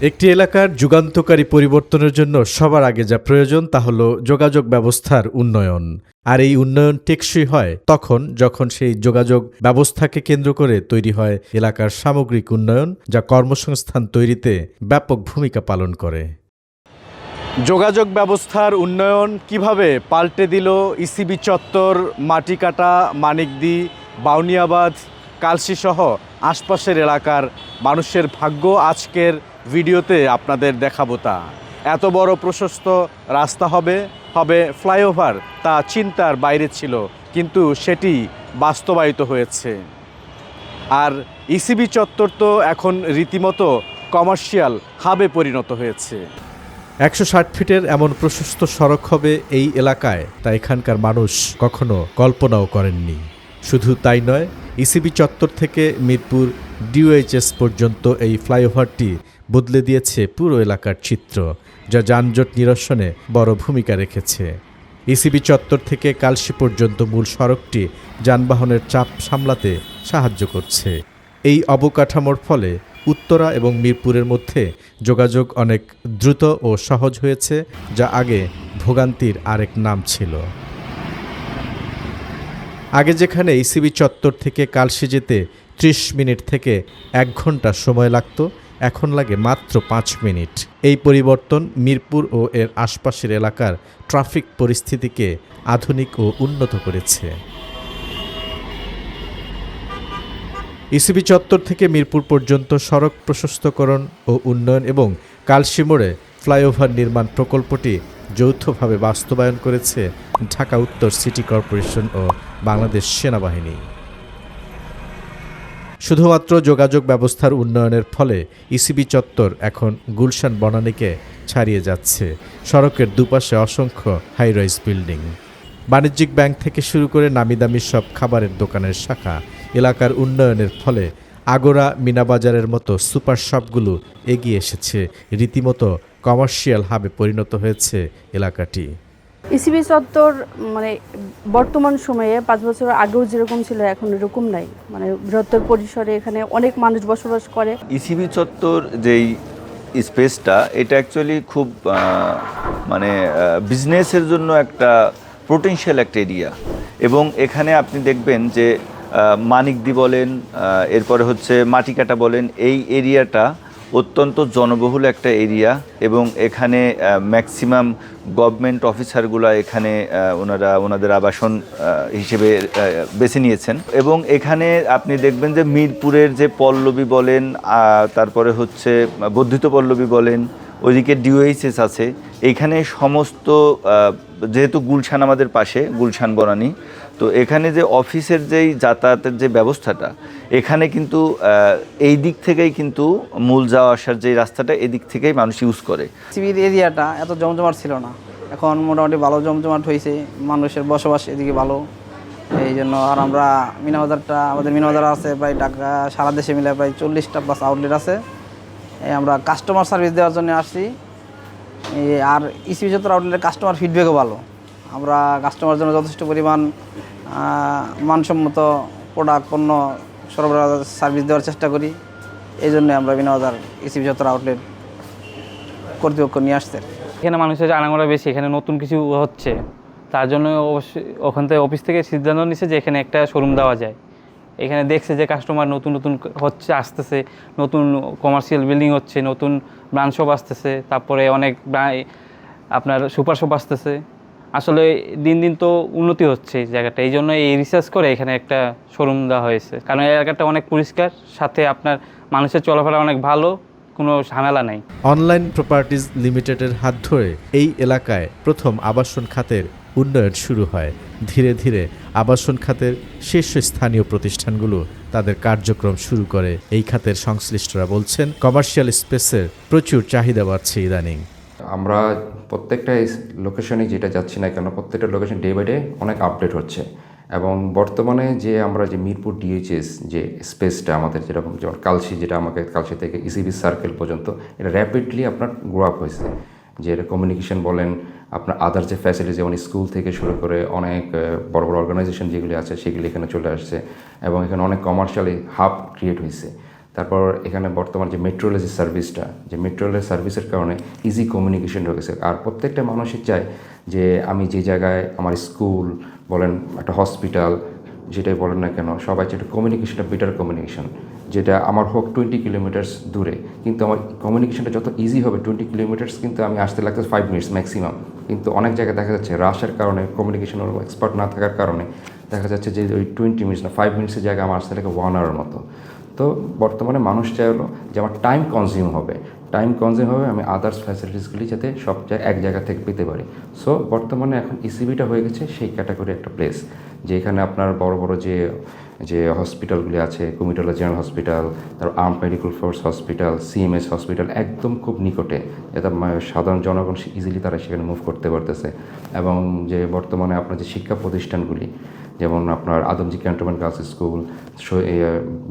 একটি এলাকার যুগান্তকারী পরিবর্তনের জন্য সবার আগে যা প্রয়োজন তা হল যোগাযোগ ব্যবস্থার উন্নয়ন। আর এই উন্নয়ন টেকসই হয় তখন যখন সেই যোগাযোগ ব্যবস্থাকে কেন্দ্র করে তৈরি হয় এলাকার সামগ্রিক উন্নয়ন, যা কর্মসংস্থান তৈরিতে ব্যাপক ভূমিকা পালন করে। যোগাযোগ ব্যবস্থার উন্নয়ন কীভাবে পাল্টে দিল ইসিবি চত্বর, মাটিকাটা, মানিকদি, বাউনিয়াবাদ, কালসিসহ আশপাশের এলাকার মানুষের ভাগ্য আজকের ভিডিওতে আপনাদের দেখাবো তা। এত বড় প্রশস্ত রাস্তা হবে হবে ফ্লাইওভার, তা চিন্তার বাইরে ছিল, কিন্তু সেটি বাস্তবায়িত হয়েছে। আর ইসিবি চত্বর তো এখন রীতিমতো কমার্শিয়াল হাবে পরিণত হয়েছে। একশো ষাট ফিটের এমন প্রশস্ত সড়ক হবে এই এলাকায়, তা এখানকার মানুষ কখনো কল্পনাও করেননি। শুধু তাই নয় ইসিবি চত্বর থেকে মিরপুর ডিওএইচএস পর্যন্ত এই ফ্লাইওভারটি বদলে দিয়েছে পুরো এলাকার চিত্র, যা যানজট নিরসনে বড় ভূমিকা রেখেছে। ইসিবি চত্বর থেকে কালশি পর্যন্ত মূল সড়কটি যানবাহনের চাপ সামলাতে সাহায্য করছে। এই অবকাঠামোর ফলে উত্তরা এবং মিরপুরের মধ্যে যোগাযোগ অনেক দ্রুত ও সহজ হয়েছে, যা আগে ভোগান্তির আরেক নাম ছিল। আগে যেখানে ইসিবি চত্বর থেকে কালসি যেতে ত্রিশ মিনিট থেকে এক ঘণ্টা সময় লাগতো। এখন লাগে মাত্র পাঁচ মিনিট। এই পরিবর্তন মিরপুর ও এর আশপাশের এলাকার ট্রাফিক পরিস্থিতিকে আধুনিক ও উন্নত করেছে। ইসিবি চত্বর থেকে মিরপুর পর্যন্ত সড়ক প্রশস্তকরণ ও উন্নয়ন এবং কালশিমোড়ে ফ্লাইওভার নির্মাণ প্রকল্পটি যৌথভাবে বাস্তবায়ন করেছে ঢাকা উত্তর সিটি কর্পোরেশন ও বাংলাদেশ সেনাবাহিনী। শুধুমাত্র যোগাযোগ ব্যবস্থার উন্নয়নের ফলে ইসিবি চত্বর এখন গুলশান বনানীকে ছাড়িয়ে যাচ্ছে। সড়কের দুপাশে অসংখ্য হাইরাইজ বিল্ডিং। বাণিজ্যিক ব্যাংক থেকে শুরু করে নামিদামি সব খাবারের দোকানের শাখা, এলাকার উন্নয়নের ফলে আগোরা, মিনাবাজারের মতো সুপার শপগুলো এগিয়ে এসেছে। রীতিমতো কমার্শিয়াল হাবে পরিণত হয়েছে এলাকাটি। ইসিবি চত্বর মানে বর্তমান সময়ে পাঁচ বছর আগেও যেরকম ছিল, এখন এরকম নাই। মানে বৃহত্তর পরিসরে এখানে অনেক মানুষ বসবাস করে। ইসিবি চত্বর যেই স্পেসটা, এটা অ্যাকচুয়ালি খুব মানে বিজনেসের জন্য একটা পোটেনশিয়াল একটা এরিয়া এবং এখানে আপনি দেখবেন যে মানিকদি বলেন এরপরে হচ্ছে মাটিকাটা বলেন, এই এরিয়াটা অত্যন্ত জনবহুল একটা এরিয়া এবং এখানে ম্যাক্সিমাম গভর্নমেন্ট অফিসারগুলো এখানে ওনারা ওনাদের আবাসন হিসেবে বেছে নিয়েছেন। এবং এখানে আপনি দেখবেন যে মিরপুরের যে পল্লবী বলেন তারপরে হচ্ছে বর্ধিত পল্লবী বলেন, ওইদিকে ডিওএইচএস আছে। এখানে সমস্ত যেহেতু গুলশান আমাদের পাশে, গুলশান বনানী তো এখানে যে অফিসের যেই যাতায়াতের যে ব্যবস্থাটা, এখানে কিন্তু এই দিক থেকেই কিন্তু মূল যাওয়া আসার যে রাস্তাটা এদিক থেকেই মানুষ ইউজ করে। সিবির এরিয়াটা এত জমজমাট ছিল না। এখন মোটামুটি ভালো জমজমাট হয়েছে মানুষের বসবাস এদিকে ভালো। এই জন্য আর আমরা মিনাবাজারটা আমাদের মিনাবাজার আছে প্রায় ঢাকা, সারা দেশে মিলে প্রায় চল্লিশটা প্লাস আউটলেট আছে। আমরা কাস্টমার সার্ভিস দেওয়ার জন্য আসছি। আর ইসিবি চত্বর আউটলেটের কাস্টমার ফিডব্যাকও ভালো। আমরা কাস্টমার জন্য যথেষ্ট পরিমাণ মানসম্মত প্রোডাক্ট পণ্য সরবরাহ সার্ভিস দেওয়ার চেষ্টা করি। এই জন্য আমরা মিনাবাজার ইসিবি চত্বর আউটলেট কর্তৃপক্ষ নিয়ে আসছে। এখানে মানুষের আনাগোনা বেশি, এখানে নতুন কিছু হচ্ছে। তার জন্য অবশ্যই ওখান থেকে অফিস থেকে সিদ্ধান্ত নিচ্ছে যে এখানে একটা শোরুম দেওয়া যায়। এখানে দেখছে যে কাস্টমার নতুন নতুন হচ্ছে, আসতেছে, নতুন কমার্শিয়াল বিল্ডিং হচ্ছে, নতুন ব্রাঞ্চ শপ আসতেছে, তারপরে অনেক আপনার সুপার শপ আসতেছে। আসলে দিন দিন তো উন্নতি হচ্ছে এই জায়গাটা। এই জন্য এই রিসার্চ করে এখানে একটা শোরুম দেওয়া হয়েছে। কারণ এই এলাকাটা অনেক পরিষ্কার সাথে আপনার মানুষের চলাফেরা অনেক ভালো কোনো ঝামেলা নাই। অনলাইন প্রপার্টিজ লিমিটেডের হাত ধরে এই এলাকায় প্রথম আবাসন খাতের উন্নয়ন শুরু হয়। ধীরে ধীরে আবাসন খাতের শীর্ষস্থানীয় প্রতিষ্ঠানগুলো তাদের কার্যক্রম শুরু করে। এই খাতের সংশ্লিষ্টরা বলছেন কমার্শিয়াল স্পেসের প্রচুর চাহিদা বাড়ছে ইদানিং। আমরা প্রত্যেকটা লোকেশনে যেটা যাচ্ছি না কেন, প্রত্যেকটা লোকেশন ডে বাই ডে অনেক আপডেট হচ্ছে। এবং বর্তমানে যে আমরা যে মিরপুর ডিএইচএস যে স্পেসটা আমাদের যেরকম যেমন কালসি যেটা আমাকে কালসি থেকে ইসিবি সার্কেল পর্যন্ত, এটা র্যাপিডলি আপনার গ্রো আপ হয়েছে। যে কমিউনিকেশন বলেন, আপনার আদার যে ফ্যাসিলিটি যেমন স্কুল থেকে শুরু করে অনেক বড় বড় অর্গানাইজেশন যেগুলি আছে, সেগুলি এখানে চলে আসছে। এবং এখানে অনেক কমার্শিয়ালি হাব ক্রিয়েট হয়েছে। তারপর এখানে বর্তমান যে মেট্রো রেলের যে সার্ভিসটা যে মেট্রো রেলের সার্ভিসের কারণে ইজি কমিউনিকেশন ঢুকেছে। আর প্রত্যেকটা মানুষই চায় যে আমি যে জায়গায় আমার স্কুল বলেন একটা হসপিটাল যেটাই বলেন না কেন, সবাই একটা কমিউনিকেশনটা বেটার কমিউনিকেশন যেটা আমার হোক টোয়েন্টি কিলোমিটার্স দূরে। কিন্তু আমার কমিউনিকেশনটা যত ইজি হবে টোয়েন্টি কিলোমিটার্স কিন্তু আমি আসতে লাগতে ফাইভ মিনিটস ম্যাক্সিমাম কিন্তু অনেক জায়গায় দেখা যাচ্ছে রাশের কারণে কমিউনিকেশনের এক্সপার্ট না থাকার কারণে দেখা যাচ্ছে যে ওই টোয়েন্টি মিনিটস না ফাইভ মিনিটসের জায়গায় আমার আসতে লাগে ওয়ান আওয়ার মতো। তো বর্তমানে মানুষ চাই হলো যে আমার টাইম কনজিউম হবে। টাইম কনজিউম হবে, আমি আদার্স ফ্যাসিলিটিসগুলি যাতে সব এক জায়গা থেকে পেতে পারি। সো বর্তমানে এখন ইসিবিটা হয়ে গেছে সেই ক্যাটাগরি একটা প্লেস যেখানে আপনার বড় বড় যে যে হসপিটালগুলি আছে কুমিটোলা জেনারেল হসপিটাল তারপর arm medical force hospital CMS hospital একদম খুব নিকটে। যাতে সাধারণ জনগণ ইজিলি তারা সেখানে মুভ করতে পারতেছে। এবং যে বর্তমানে আপনার যে শিক্ষা প্রতিষ্ঠানগুলি যেমন আপনার Adamjee cantonment girls school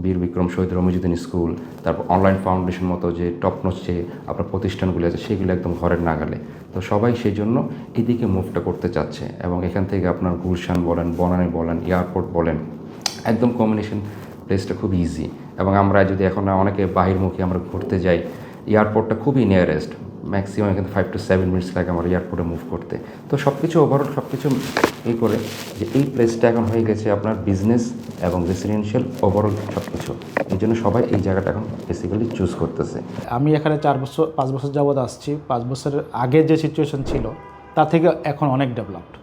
Bir Bikram Shahid Ramizuddin school, তারপর অনলাইন ফাউন্ডেশন মতো যে টপনচ যে আপনার প্রতিষ্ঠানগুলি আছে, সেগুলো একদম ঘরের নাগালে। তো সবাই সেই জন্য এদিকে মুভটা করতে চাচ্ছে এবং এখান থেকে আপনার গুলশান বলেন, বনানী বলেন, এয়ারপোর্ট বলেন, একদম কম্বিনেশন প্লেসটা খুব ইজি এবং আমরা যদি এখন অনেকে বাহিরমুখী আমরা ঘুরতে যাই, এয়ারপোর্টটা খুবই নিয়ারেস্ট ম্যাক্সিমাম এখানে ফাইভ টু সেভেন মিনিটস লাগে আমার এয়ারপোর্টে মুভ করতে। তো সব কিছু ওভারঅল সব কিছু এই করে যে এই প্লেসটা এখন হয়ে গেছে আপনার বিজনেস এবং রেসিডেন্সিয়াল ওভারঅল সব কিছু এই জন্য সবাই এই জায়গাটা এখন বেসিক্যালি চুজ করতেছে। আমি এখানে চার বছর, পাঁচ বছর যাবৎ আসছি। পাঁচ বছরের আগে যে সিচুয়েশন ছিল তার থেকে এখন অনেক ডেভেলপড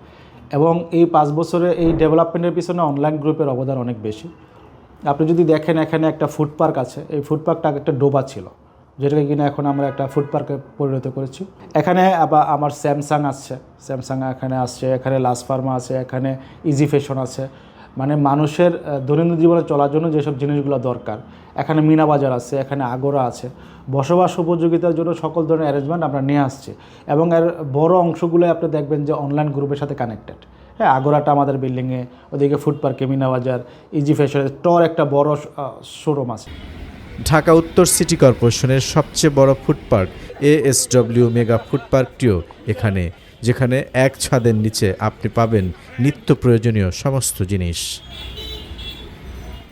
এবং এই পাঁচ বছরে এই ডেভেলপমেন্টের পিছনে অনলাইন গ্রুপের অবদান অনেক বেশি। আপনি যদি দেখেন, এখানে একটা ফুড পার্ক আছে। এই ফুড পার্কটা একটা ডোবা ছিল। যেটাকে কিনা এখন আমরা একটা ফুড পার্কে পরিণত করেছি। এখানে আবার আমার স্যামসাং আসছে স্যামসাং এখানে আসছে এখানে লাস ফার্মা আছে, এখানে ইজি ফ্যাশন আছে। মানে মানুষের দৈনন্দিন জীবনে চলার জন্য যেসব জিনিসগুলো দরকার, এখানে মিনা বাজার আছে, এখানে আগোরা আছে, বসবাস উপযোগিতার জন্য সকল ধরনের অ্যারেঞ্জমেন্ট আমরা নিয়ে আসছি। এবং এর বড় অংশগুলো আপনি দেখবেন যে অনলাইন গ্রুপের সাথে কানেক্টেড হ্যাঁ আগোরাটা আমাদের বিল্ডিংয়ে ওদিকে ফুড পার্কে মিনা বাজার ইজি ফ্যাশনের টর একটা বড় শোরুম আছে। ঢাকা উত্তর সিটি কর্পোরেশনের সবচেয়ে বড় ফুড পার্ক এএসডব্লিউ মেগা ফুটপার্কটিও এখানে, যেখানে এক ছাদের নিচে আপনি পাবেন নিত্য প্রয়োজনীয় সমস্ত জিনিস।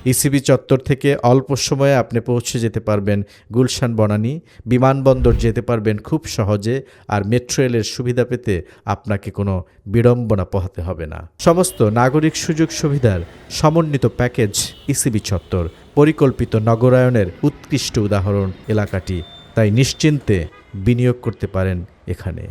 ইসিবি চত্বর থেকে অল্প সময়ে আপনি পৌঁছে যেতে পারবেন। গুলশান, বনানী বিমানবন্দর যেতে পারবেন খুব সহজে আর মেট্রো রেলের সুবিধা পেতে আপনাকে কোনো বিড়ম্বনা পোহাতে হবে না। সমস্ত নাগরিক সুযোগ সুবিধার সমন্বিত প্যাকেজ ইসিবি চত্বর, পরিকল্পিত নগরায়নের উৎকৃষ্ট উদাহরণ এলাকাটি তাই নিশ্চিন্তে বিনিয়োগ করতে পারেন এখানে।